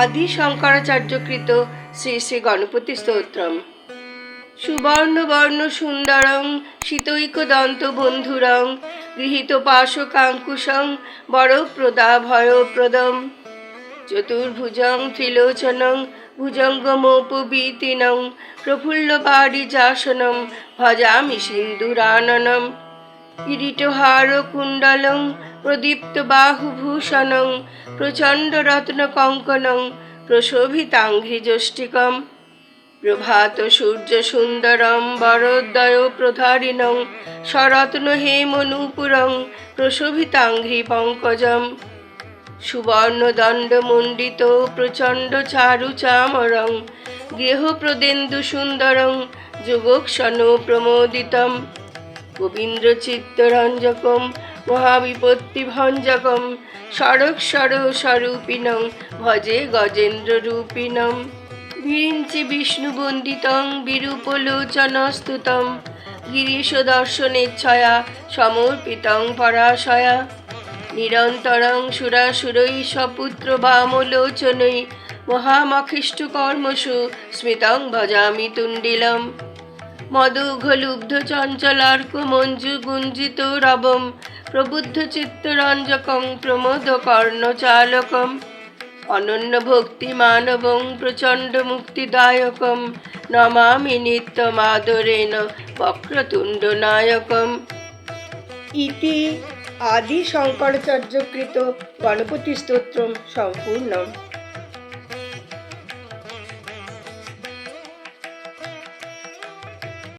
আদি শঙ্করাচার্যকৃত শ্রী শ্রী গণপতি স্তোত্রম। সুবর্ণ বর্ণ সুন্দরং, শীতৈকদন্ত বন্ধুরং, গৃহীত পাশকাঙ্কুশং বরপ্রদা ভয়প্রদম চতুর্ভুজং, ত্রিলোচনং, ভুজঙ্গমোপবীতিনং প্রফুল্ল পারিজাসনম ভজামি সিন্দুরাননম কিরীটহার কুণ্ডলং প্রদীপ্ত বাহুভূষণং প্রচণ্ড রত্ন কঙ্কনং প্রশোভিতাঙ্ঘ্রিজষ্টিকম প্রভাত সূর্য সুন্দরম বরোদয় প্রধারিণং সরত্ন হেমনূপুরং প্রশোভিতাঙ্ঘ্রি পঙ্কজম সুবর্ণদণ্ডমণ্ডিত প্রচণ্ড চারু চামরং গৃহপ্রদেন্দু গোবিন্দ্রচিত্তরঞ্জকম, মহাবিপত্তিভঞ্জকম সরক্ষর স্বরূপিণং ভজে গজেন্দ্ররূপিণম। বিরিঞ্চি বিষ্ণুবন্দিতং বিরূপলোচনস্তুতম, গিরিশ দর্শনেচ্ছয়া সমর্পিতং পরাশয়া। নিরন্তরং সুরাসুরৈ সপুত্র বামলোচনৈ, মহামখিষ্ঠ কর্মসু, স্মিতং ভজামি তুণ্ডিলম। মদঘলুব্ধ চঞ্চলার্ক মঞ্জু গুঞ্জিত রবম, প্রবুদ্ধ চিত্তরঞ্জকং প্রমোদ কর্ণচালকম অনন্য ভক্তি মানবং প্রচণ্ড মুক্তিদায়কম নমামি নিত্যমাদরেণ বক্রতুণ্ড নায়কম ইতি আদি শঙ্করাচার্যকৃত গণপতি স্তোত্রম সম্পূর্ণম।